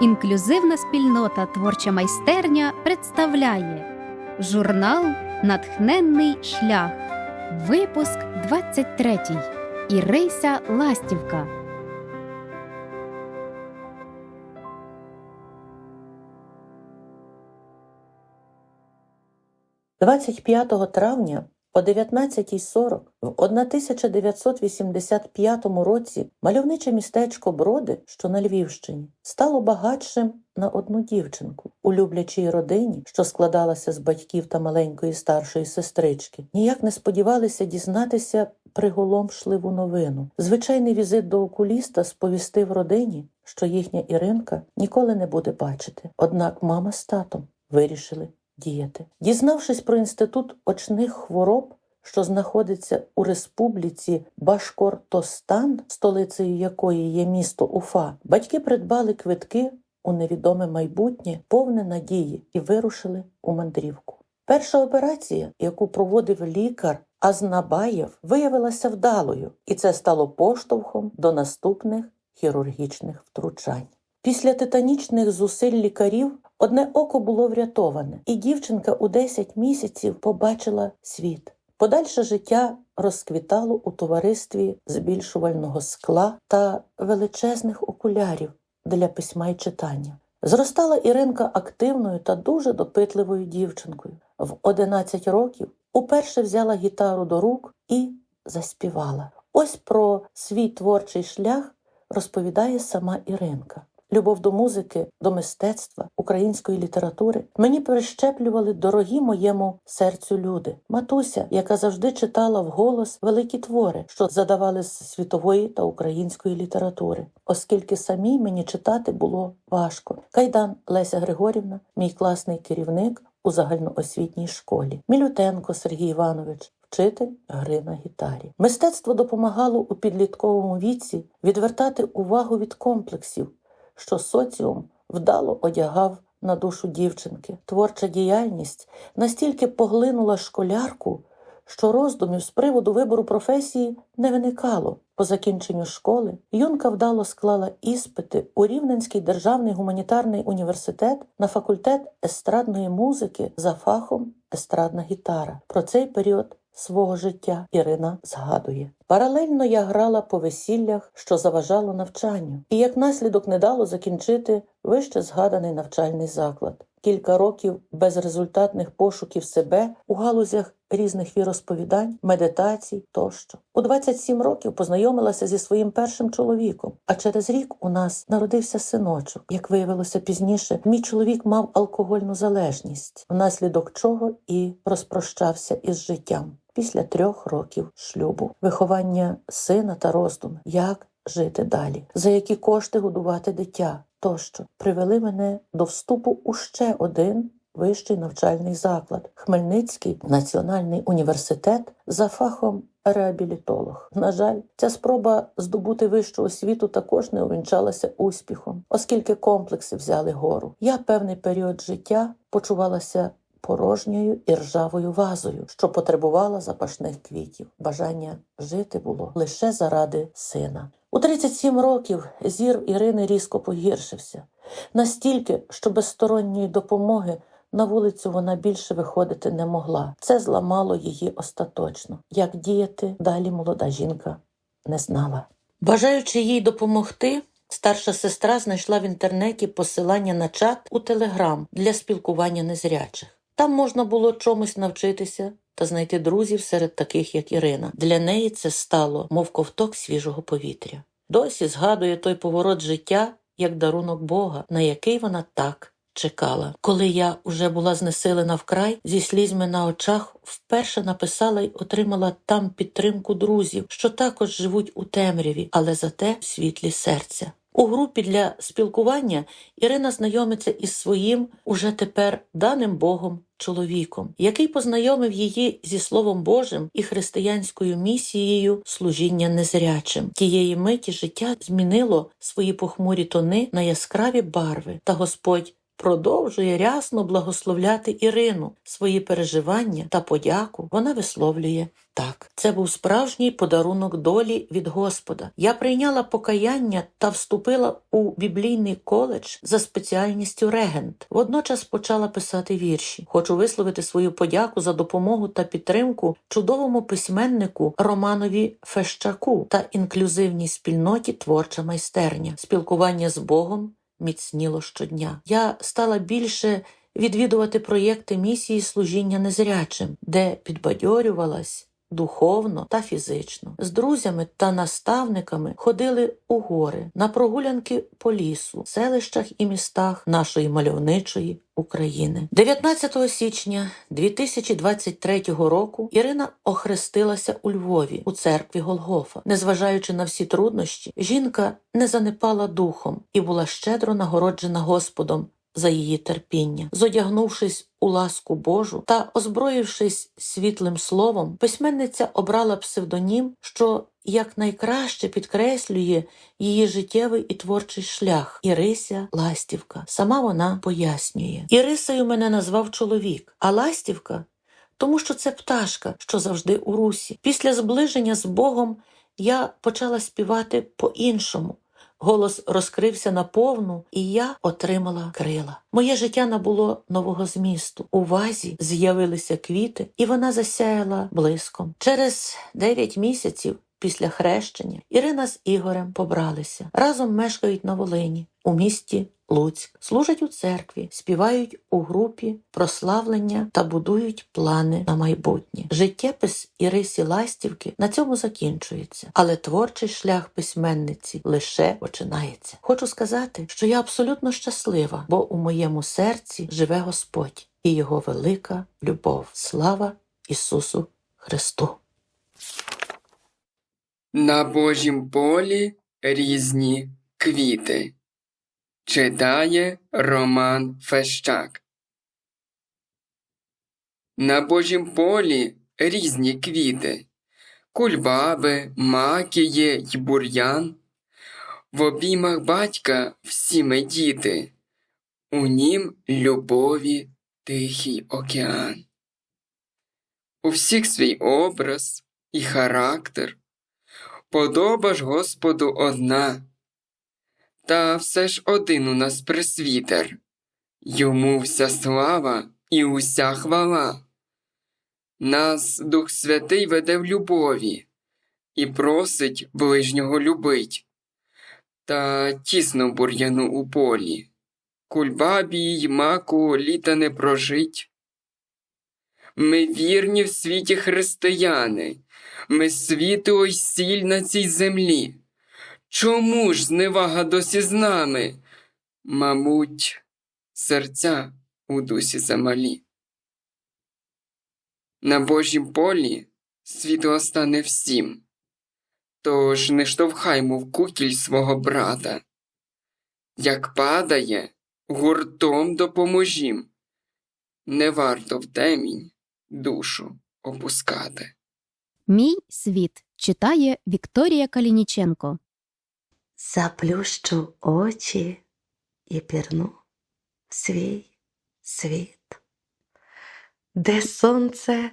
Інклюзивна спільнота Творча майстерня представляє журнал Натхненний шлях. Випуск 23. Ірися Ластівка. 25 травня о 19.40 в 1985 році мальовниче містечко Броди, що на Львівщині, стало багатшим на одну дівчинку у люблячій родині, що складалася з батьків та маленької старшої сестрички. Ніяк не сподівалися дізнатися приголомшливу новину. Звичайний візит до окуліста сповістив родині, що їхня Іринка ніколи не буде бачити. Однак мама з татом вирішили діяти. Дізнавшись про інститут очних хвороб, що знаходиться у республіці Башкортостан, столицею якої є місто Уфа, батьки придбали квитки у невідоме майбутнє, повне надії, і вирушили у мандрівку. Перша операція, яку проводив лікар Азнабаєв, виявилася вдалою, і це стало поштовхом до наступних хірургічних втручань. Після титанічних зусиль лікарів одне око було врятоване, і дівчинка у 10 місяців побачила світ. Подальше життя розквітало у товаристві збільшувального скла та величезних окулярів для письма й читання. Зростала Іринка активною та дуже допитливою дівчинкою. В 11 років уперше взяла гітару до рук і заспівала. Ось про свій творчий шлях розповідає сама Іринка. Любов до музики, до мистецтва, української літератури мені прищеплювали дорогі моєму серцю люди. Матуся, яка завжди читала вголос великі твори, що задавали з світової та української літератури, оскільки самій мені читати було важко. Кайдан Леся Григорівна, мій класний керівник у загальноосвітній школі. Мілютенко Сергій Іванович. Вчитель гри на гітарі. Мистецтво допомагало у підлітковому віці відвертати увагу від комплексів, що соціум вдало одягав на душу дівчинки. Творча діяльність настільки поглинула школярку, що роздумів з приводу вибору професії не виникало. По закінченню школи юнка вдало склала іспити у Рівненський державний гуманітарний університет на факультет естрадної музики за фахом естрадна гітара. Про цей період свого життя Ірина згадує. Паралельно я грала по весіллях, що заважало навчанню, і як наслідок не дало закінчити вище згаданий навчальний заклад. Кілька років безрезультатних пошуків себе у галузях різних віросповідань, медитацій тощо. У 27 років познайомилася зі своїм першим чоловіком, а через рік у нас народився синочок. Як виявилося пізніше, мій чоловік мав алкогольну залежність, внаслідок чого і розпрощався із життям після трьох років шлюбу, виховання сина та роздуми, як жити далі, за які кошти годувати дитя? Тощо. Привели мене до вступу у ще один вищий навчальний заклад Хмельницький національний університет за фахом реабілітолог. На жаль, ця спроба здобути вищу освіту також не увінчалася успіхом, оскільки комплекси взяли гору. Я певний період життя почувалася порожньою і ржавою вазою, що потребувала запашних квітів. Бажання жити було лише заради сина. У 37 років зір Ірини різко погіршився, настільки, що без сторонньої допомоги на вулицю вона більше виходити не могла. Це зламало її остаточно. Як діяти далі молода жінка не знала. Бажаючи їй допомогти, старша сестра знайшла в інтернеті посилання на чат у Телеграм для спілкування незрячих. Там можна було чомусь навчитися та знайти друзів серед таких, як Ірина. Для неї це стало, мов ковток свіжого повітря. Досі згадує той поворот життя як дарунок Бога, на який вона так чекала. Коли я уже була знесилена вкрай, зі слізьми на очах вперше написала й отримала там підтримку друзів, що також живуть у темряві, але зате в світлі серця. У групі для спілкування Ірина знайомиться із своїм уже тепер даним Богом чоловіком, який познайомив її зі Словом Божим і християнською місією служіння незрячим. Тієї миті життя змінило свої похмурі тони на яскраві барви, та Господь продовжує рясно благословляти Ірину. Свої переживання та подяку вона висловлює так. Це був справжній подарунок долі від Господа. Я прийняла покаяння та вступила у біблійний коледж за спеціальністю регент. Водночас почала писати вірші. Хочу висловити свою подяку за допомогу та підтримку чудовому письменнику Романові Фещаку та інклюзивній спільноті творча майстерня. Спілкування з Богом міцніло щодня. Я стала більше відвідувати проєкти місії служіння незрячим, де підбадьорювалась духовно та фізично. З друзями та наставниками ходили у гори, на прогулянки по лісу, селищах і містах нашої мальовничої України. 19 січня 2023 року Ірина охрестилася у Львові у церкві Голгофа. Незважаючи на всі труднощі, жінка не занепала духом і була щедро нагороджена Господом за її терпіння. Зодягнувшись у ласку Божу та озброївшись світлим словом, письменниця обрала псевдонім, що якнайкраще підкреслює її життєвий і творчий шлях Ірися Ластівка. Сама вона пояснює: Ірисою мене назвав чоловік, а Ластівка тому що це пташка, що завжди у русі. Після зближення з Богом я почала співати по-іншому. Голос розкрився наповну, і я отримала крила. Моє життя набуло нового змісту. У вазі з'явилися квіти, і вона засяяла блиском. Через дев'ять місяців після хрещення Ірина з Ігорем побралися. Разом мешкають на Волині, у місті Луцьк, служать у церкві, співають у групі прославлення та будують плани на майбутнє. Життєпис Ірисі Ластівки на цьому закінчується, але творчий шлях письменниці лише починається. Хочу сказати, що я абсолютно щаслива, бо у моєму серці живе Господь і його велика любов. Слава Ісусу Христу! На Божім полі різні квіти. Читає Роман Фещак. На Божім полі різні квіти. Кульбаби, макіє й бур'ян. В обіймах батька всі ми діти. У нім любові тихий океан. У всіх свій образ і характер. Подоба ж Господу одна, та все ж один у нас пресвітер, йому вся слава і уся хвала. Нас Дух Святий веде в любові і просить ближнього любить, та тісно бур'яну у полі, кульбабі й маку літа не прожить. Ми вірні в світі християни. Ми світло й сіль на цій землі. Чому ж зневага досі з нами? Мабуть, серця у дусі замалі. На Божім полі світло стане всім. Тож не штовхаймо в кукіль свого брата. Як падає, гуртом допоможім. Не варто в темінь душу опускати. Мій світ читає Вікторія Калініченко. Заплющу очі і пірну в свій світ, де сонце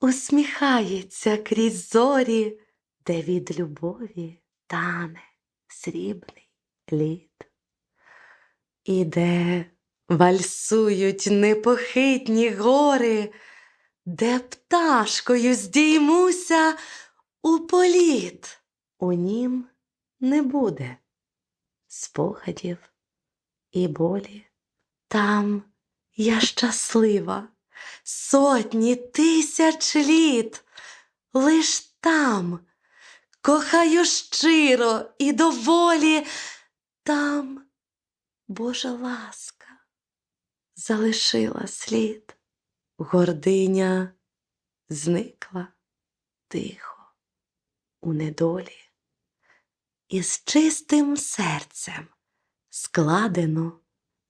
усміхається крізь зорі, де від любові тане срібний лід, і де вальсують непохитні гори, де пташкою здіймуся у політ, у нім не буде спогадів і болі. Там я щаслива. Сотні тисяч літ, лиш там. Кохаю щиро і доволі, там Божа ласка залишила слід, гординя зникла тихо у недолі і з чистим серцем складено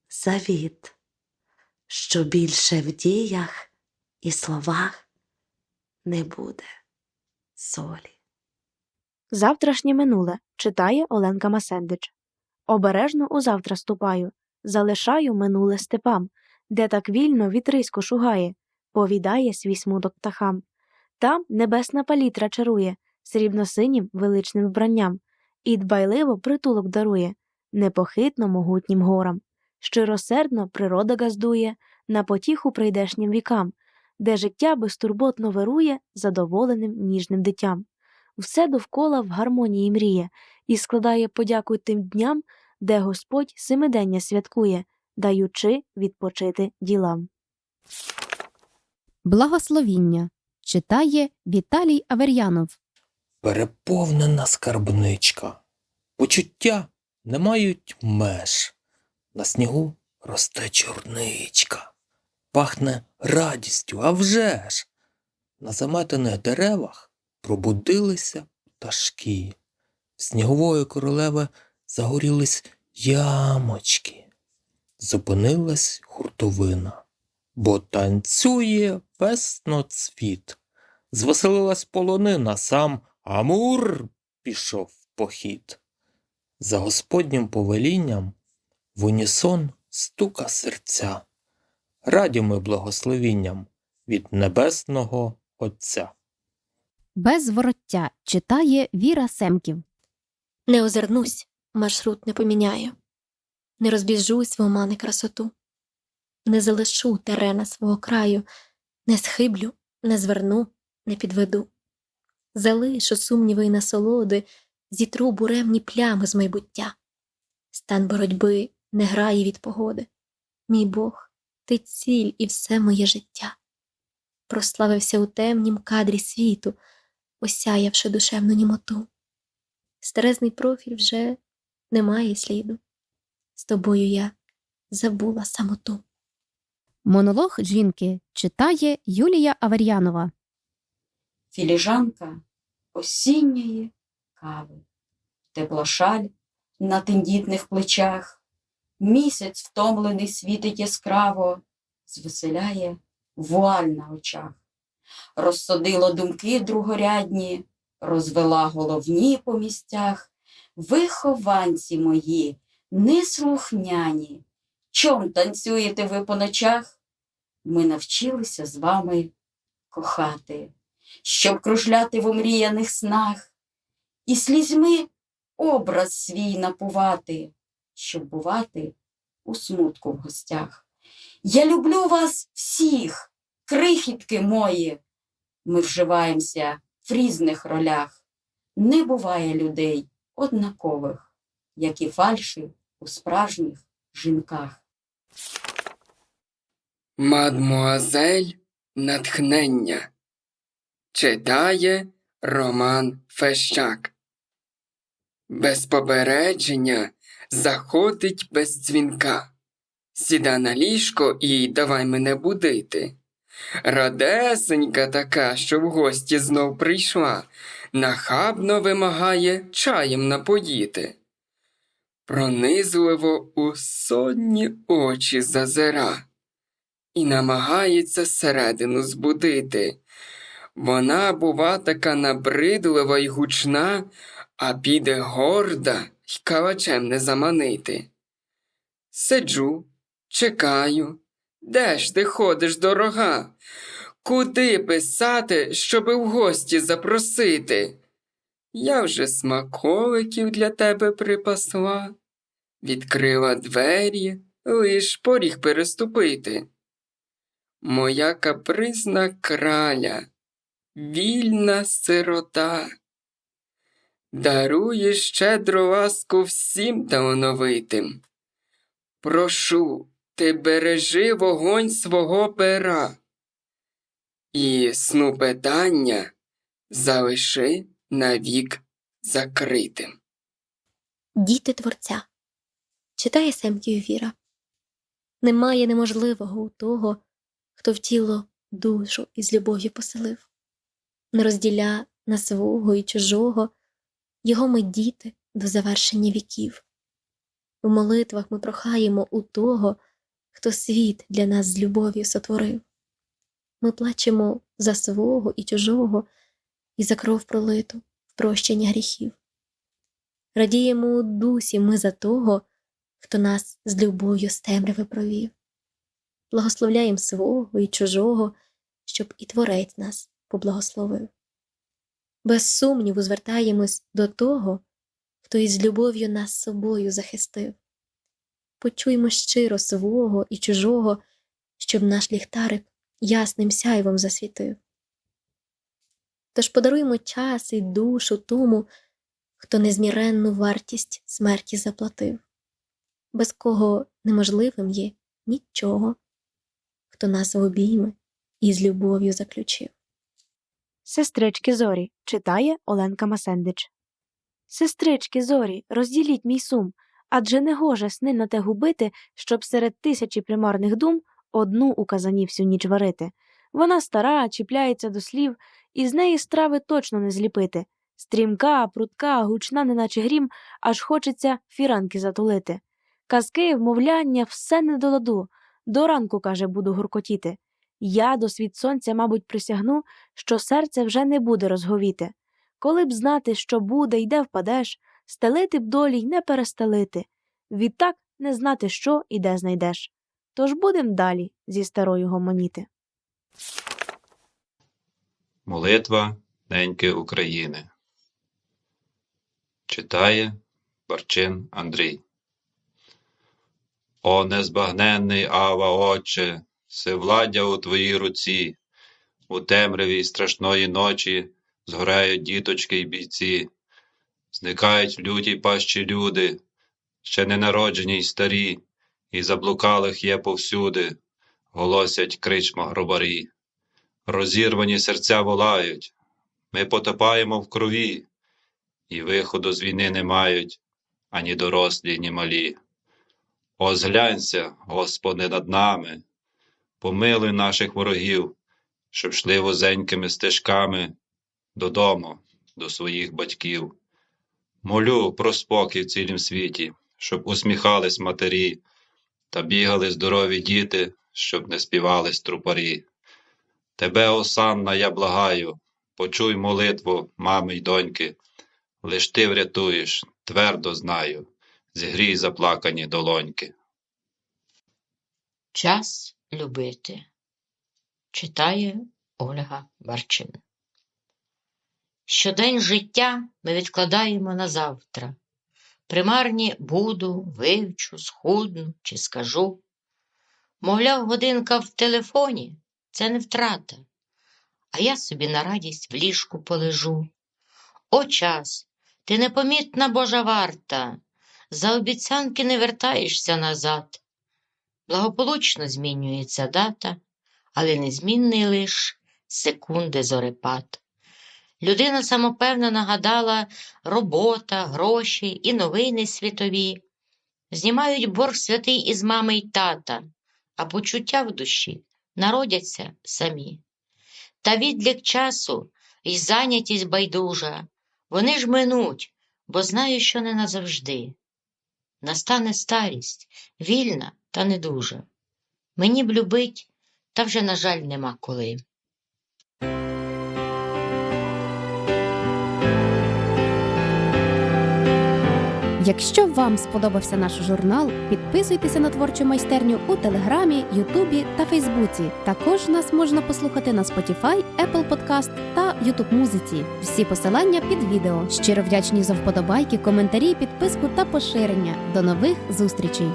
завіт, що більше в діях і словах не буде солі. Завтрашнє минуле читає Оленка Масендич. Обережно у завтра ступаю. залишаю минуле степам, де так вільно вітрисько шугає, повідає свій смуток птахам. Там небесна палітра чарує срібно-синім величним вбранням і дбайливо притулок дарує непохитно могутнім горам. Щиросердно природа газдує на потіху прийдешнім вікам, де життя безтурботно вирує задоволеним ніжним дитям. Все довкола в гармонії мріє і складає подяку тим дням, де Господь семидення святкує, даючи відпочити ділам. Благословіння читає Віталій Авер'янов. Переповнена скарбничка. Почуття не мають меж. На снігу росте чорничка. Пахне радістю, а вже ж. На заметених деревах пробудилися пташки. В снігової королеви загорілись ямочки. Зупинилась хуртовина, бо танцює весноцвіт. Звеселилась полонина, сам Амур пішов в похід. За господнім повелінням в унісон стука серця. Раді ми благословінням від небесного Отця. Без вороття читає Віра Семків. Не озирнусь, маршрут не поміняю, не розбіжусь в омани красоту, не залишу терена свого краю, не схиблю, не зверну, не підведу. Залишу сумніви й насолоди, зітру буремні плями з майбуття. Стан боротьби не грає від погоди. Мій Бог, ти ціль і все моє життя. Прославився у темнім кадрі світу, осяявши душевну німоту. Старезний профіль вже не має сліду. З тобою я забула самоту. Монолог жінки читає Юлія Авер'янова. філіжанка осінньої кави, тепла шаль на тендітних плечах, місяць втомлений світить яскраво, звеселяє вуаль на очах, розсадило думки другорядні, розвела головні по місцях, вихованці мої, неслухняні, чом танцюєте ви по ночах? Ми навчилися з вами кохати щоб кружляти в омріяних снах, і слізьми образ свій напувати, щоб бувати у смутку в гостях. Я люблю вас всіх, крихітки мої. Ми вживаємося в різних ролях. Не буває людей однакових, як і фальші у справжніх жінках. Мадмуазель натхнення. Читає Роман Фещак. Без попередження заходить без дзвінка. Сіда на ліжко і давай мене будити. Радесенька така, що в гості знов прийшла, нахабно вимагає чаєм напоїти. Пронизливо у сонні очі зазира і намагається середину збудити. Вона, бува, така набридлива й гучна, а піде горда й калачем не заманити. Сиджу, чекаю. Де ж ти ходиш, дорога? Куди писати, щоби в гості запросити? Я вже смаколиків для тебе припасла, відкрила двері, лиш поріг переступити. Моя капризна краля вільна сирота. Дарує щедро ласку всім талановитим. Прошу, ти бережи вогонь свого пера. І сну питання залиши навік закритим. Діти Творця. Читає Семків Віра. Немає неможливого у того, хто в тіло душу із любов'ю поселив. Не розділя на свого і чужого, його ми діти до завершення віків. У молитвах ми прохаємо у того, хто світ для нас з любов'ю сотворив. Ми плачемо за свого і чужого і за кров пролиту в прощення гріхів. Радіємо у дусі ми за того, хто нас з любов'ю з темряви провів. Благословляєм свого і чужого, щоб і Творець нас поблагословив. Без сумніву звертаємось до того, хто із любов'ю нас собою захистив. Почуймо щиро свого і чужого, щоб наш ліхтарик ясним сяйвом засвітив. Тож подаруймо час і душу тому, хто незміренну вартість смерті заплатив, без кого неможливим є нічого, хто нас в обійми і з любов'ю заключив. Сестрички зорі читає Оленка Масендич. Сестрички зорі, розділіть мій сум, адже не гоже сни на те губити, щоб серед тисячі примарних дум одну у казані всю ніч варити. Вона стара, чіпляється до слів, і з неї страви точно не зліпити. Стрімка, прутка, гучна, неначе грім, аж хочеться фіранки затулити. Казки, вмовляння, все не до ладу. До ранку, каже, буду гуркотіти. Я до світ сонця, мабуть, присягну, що серце вже не буде розговіти. Коли б знати, що буде і де впадеш, стелити б долі й не перестелити. Відтак не знати, що і де знайдеш. Тож будем далі зі старою гомоніти. Молитва неньки України. Читає Барчин Андрій. О незбагненний Ава, Отче, всевладдя у твоїй руці, у темряві страшної ночі згорають діточки й бійці, зникають в лютій пащі люди, ще ненароджені й старі, і заблукалих є повсюди, голосять кричма гробарі. Розірвані серця волають, ми потопаємо в крові, і виходу з війни не мають ані дорослі, ні малі. О, зглянься, Господи, над нами, помилуй наших ворогів, щоб йшли вузенькими стежками додому, до своїх батьків. Молю про спокій в цілім світі, щоб усміхались матері, та бігали здорові діти, щоб не співали трупарі. Тебе, осанна, я благаю, почуй молитву мами й доньки, лиш ти врятуєш, твердо знаю, зігрій заплакані долоньки. Час любити. Читає Ольга Барчин. Щодень життя ми відкладаємо на завтра. Примарні буду, вивчу, схудну чи скажу. Мовляв, годинка в телефоні це не втрата, а я собі на радість в ліжку полежу. О час, ти непомітна Божа варта, за обіцянки не вертаєшся назад. Благополучно змінюється дата, але незмінний лиш секунди зорепад. Людина самопевно нагадала робота, гроші і новини світові. Знімають борг святий із мами й тата, а почуття в душі народяться самі. Та відлік часу і зайнятість байдужа, вони ж минуть, бо знаю, що не назавжди. Настане старість, вільна та недужа. Мені б любить, та вже, на жаль, нема коли. Якщо вам сподобався наш журнал, підписуйтеся на творчу майстерню у Телеграмі, Ютубі та Фейсбуці. Також нас можна послухати на Spotify, Apple Podcast та YouTube Музиці. Всі посилання під відео. Щиро вдячні за вподобайки, коментарі, підписку та поширення. До нових зустрічей!